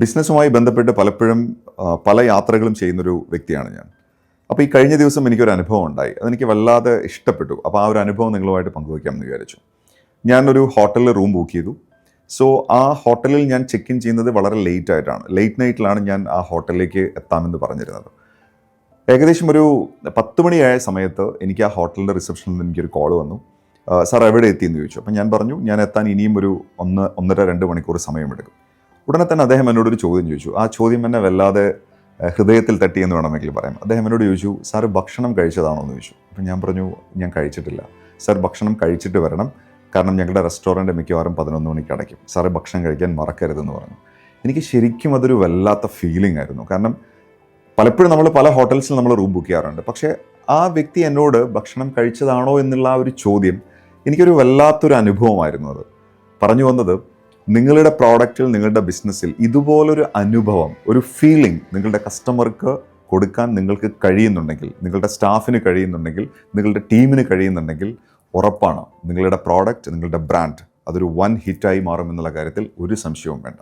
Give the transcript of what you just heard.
ബിസിനസ്സുമായി ബന്ധപ്പെട്ട് പലപ്പോഴും പല യാത്രകളും ചെയ്യുന്നൊരു വ്യക്തിയാണ് ഞാൻ. അപ്പോൾ ഈ കഴിഞ്ഞ ദിവസം എനിക്കൊരു അനുഭവം ഉണ്ടായി. അതെനിക്ക് വല്ലാതെ ഇഷ്ടപ്പെട്ടു. അപ്പോൾ ആ ഒരു അനുഭവം നിങ്ങളുമായിട്ട് പങ്കുവയ്ക്കാം എന്ന് വിചാരിച്ചു. ഞാനൊരു ഹോട്ടലിൽ റൂം ബുക്ക് ചെയ്തു. സോ ആ ഹോട്ടലിൽ ഞാൻ ചെക്ക് ഇൻ ചെയ്യുന്നത് വളരെ ലേറ്റ് ആയിട്ടാണ്. ലേറ്റ് നൈറ്റിലാണ് ഞാൻ ആ ഹോട്ടലിലേക്ക് എത്താമെന്ന് പറഞ്ഞിരുന്നത്. ഏകദേശം ഒരു പത്ത് മണിയായ സമയത്ത് എനിക്ക് ആ ഹോട്ടലിന്റെ റിസപ്ഷനിൽ നിന്ന് എനിക്കൊരു കോൾ വന്നു. സാർ എവിടെ എത്തിയെന്ന് ചോദിച്ചു. അപ്പം ഞാൻ പറഞ്ഞു ഞാൻ എത്താൻ ഇനിയും ഒരു ഒന്ന് ഒന്നര രണ്ട് മണിക്കൂർ സമയമെടുക്കും. ഉടനെ തന്നെ അദ്ദേഹം എന്നോട് ഒരു ചോദ്യം ചോദിച്ചു. ആ ചോദ്യം എന്നെ വല്ലാതെ ഹൃദയത്തിൽ തട്ടി എന്ന് വേണമെങ്കിൽ പറയാം. അദ്ദേഹം എന്നോട് ചോദിച്ചു സാർ ഭക്ഷണം കഴിച്ചതാണോ? എന്ന് ചോദിച്ചു. അപ്പം ഞാൻ പറഞ്ഞു ഞാൻ കഴിച്ചിട്ടില്ല. സാർ ഭക്ഷണം കഴിച്ചിട്ട് വരണം. കാരണം ഞങ്ങളുടെ റെസ്റ്റോറന്റ് മിക്കവാറും പതിനൊന്ന് മണിക്ക് അടയ്ക്കും. സാറ് ഭക്ഷണം കഴിക്കാൻ മറക്കരുതെന്ന് പറഞ്ഞു. എനിക്ക് ശരിക്കും അതൊരു വല്ലാത്ത ഫീലിംഗ് ആയിരുന്നു. കാരണം പലപ്പോഴും നമ്മൾ പല ഹോട്ടൽസിൽ നമ്മൾ റൂം ബുക്ക് ചെയ്യാറുണ്ട്. പക്ഷേ ആ വ്യക്തി എന്നോട് ഭക്ഷണം കഴിച്ചതാണോ? എന്നുള്ള ആ ഒരു ചോദ്യം എനിക്കൊരു വല്ലാത്തൊരു അനുഭവമായിരുന്നു അത്. പറഞ്ഞു വന്നത് നിങ്ങളുടെ പ്രോഡക്റ്റിൽ നിങ്ങളുടെ ബിസിനസ്സിൽ ഇതുപോലൊരു അനുഭവം ഒരു ഫീലിംഗ് നിങ്ങളുടെ കസ്റ്റമർക്ക് കൊടുക്കാൻ നിങ്ങൾക്ക് കഴിയുന്നുണ്ടെങ്കിൽ നിങ്ങളുടെ സ്റ്റാഫിന് കഴിയുന്നുണ്ടെങ്കിൽ നിങ്ങളുടെ ടീമിന് കഴിയുന്നുണ്ടെങ്കിൽ ഉറപ്പാണ് നിങ്ങളുടെ പ്രോഡക്റ്റ് നിങ്ങളുടെ ബ്രാൻഡ് അതൊരു വൺ ഹിറ്റായി മാറുമെന്നുള്ള കാര്യത്തിൽ ഒരു സംശയവും വേണ്ട.